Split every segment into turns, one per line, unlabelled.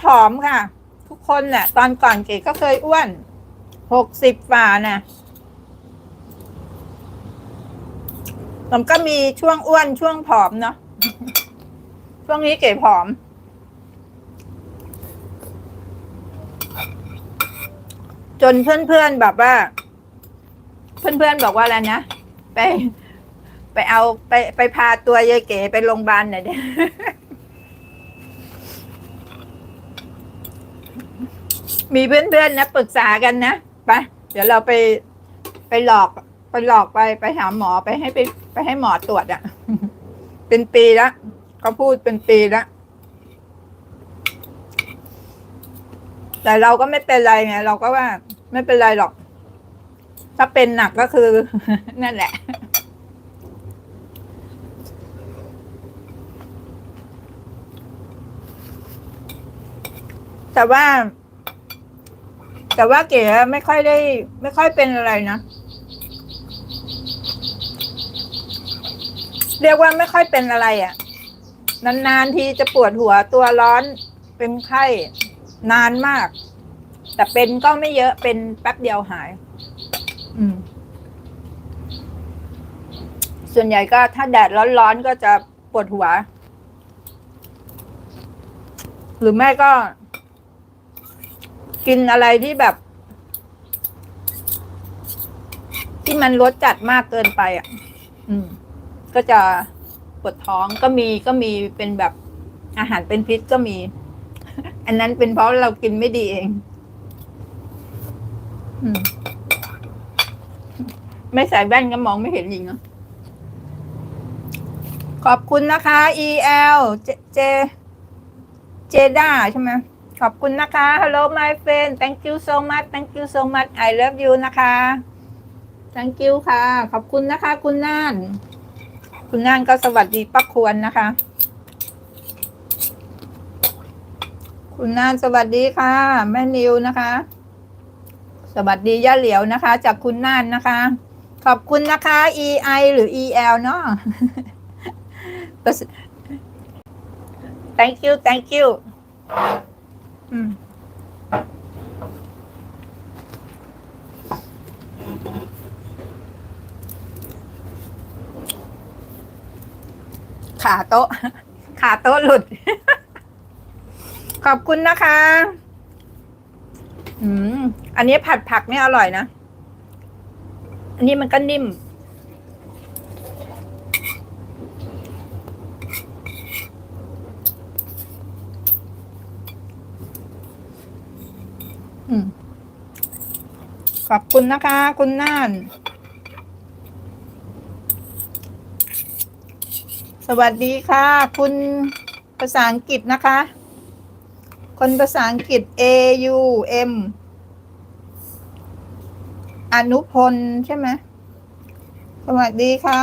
ผอมค่ะ ทุกคนเนี่ยตอนก่อนเก๋ก็เคยอ้วนหกสิบฝ่าน่ะมันก็มีช่วงอ้วนช่วงผอมเนาะช่วงนี้เก๋ผอม จนเพื่อนๆแบบว่า เพื่อนๆบอกว่าอะไรนะไป ไปเอาไปไปพาตัวยายเก๋ไปโรงพยาบาลหน่อยเดี มีเพื่อนๆนะปรึกษากันนะไปเดี๋ยวเราไปไปหลอกไปหลอกไปไปหาหมอไปให้ไปไปให้หมอตรวจอะ่ะ เป็นปีล้วเขาพูดเป็นปีล้วแต่เราก็ไม่เป็นไรไงเราก็ว่า ไม่เป็นไรหรอก ถ้าเป็นหนักก็คือ นั่นแหละแต่ว่า แต่ว่าเก๋ไม่ค่อยได้ ไม่ค่อยเป็นอะไรนะเรียกว่าไม่ค่อยเป็นอะไรอะ่ะ นานๆทีจะปวดหัวตัวร้อนเป็นไข้นานมาก แต่เป็นก็ไม่เยอะเป็นแป๊บเดียวหาย อืม ส่วนใหญ่ก็ถ้าแดดร้อนๆก็จะปวดหัว หรือไม่ก็ กินอะไรที่แบบ ที่มันรสจัดมากเกินไป อะ อืม ก็จะปวดท้องก็มีก็มีเป็นแบบอาหารเป็นพิษก็มี อันนั้นเป็นเพราะเรากินไม่ดีเอง อืม ไม่ใส่แว่นก็มองไม่เห็นจริงเนาะขอบคุณนะคะ EL เจ เจ เจด้าใช่ไหม ขอบคุณนะคะ Hello my friend thank you so much thank you so much I love you นะคะ thank you ค่ะ ขอบคุณนะคะ คุณน่าน คุณน่านก็สวัสดีป้าควรนะคะ คุณน่านสวัสดีค่ะ แม่นิวนะคะ สวัสดีย่าเหลียวนะคะ จากคุณน่านนะคะ ขอบคุณนะคะ EI หรือ EL เนาะ thank you thank you อืมขาโต๊ะ ขาโต๊ะหลุด ขอบคุณนะคะ อืม อันนี้ผัดผักเนี่ยอร่อยนะ อันนี้มันก็นิ่ม ขอบคุณนะคะ คุณน่าน สวัสดีค่ะ คุณภาษาอังกฤษนะคะ คนภาษาอังกฤษ A U M อนุพลใช่ไหมสวัสดีค่ะ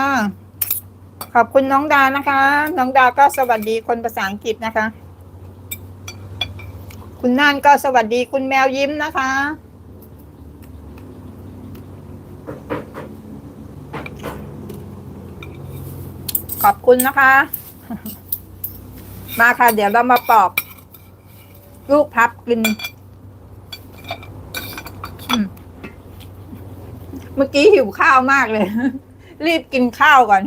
ขอบคุณน้องดานะคะ น้องดาก็สวัสดีคนภาษาอังกฤษนะคะ คุณน่านก็สวัสดีคุณแมวยิ้มนะคะ ขอบคุณนะคะ มาค่ะ เดี๋ยวเรามาปอก ลูกพับกินเมื่อกี้หิวข้าวมากเลย รีบกินข้าวก่อน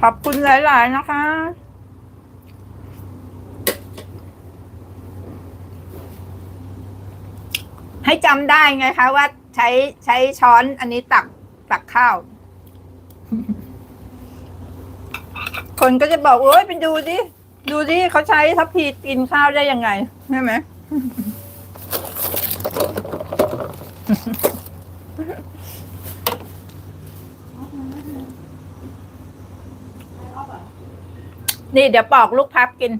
ขอบคุณหลาย ๆ นะคะ ให้จำได้ไงคะ ว่าใช้ใช้ช้อนอันนี้ตักตักข้าว คนก็จะบอก โอ้ยไปดูดิ ดูดิเขาใช้ทัพพีกินข้าวได้ยังไง ใช่ไหม นี่เดี๋ยวปอกลูกพับกิน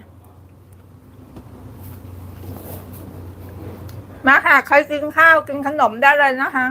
มาค่ะ ใครกินข้าวกินขนมได้เลยนะคะ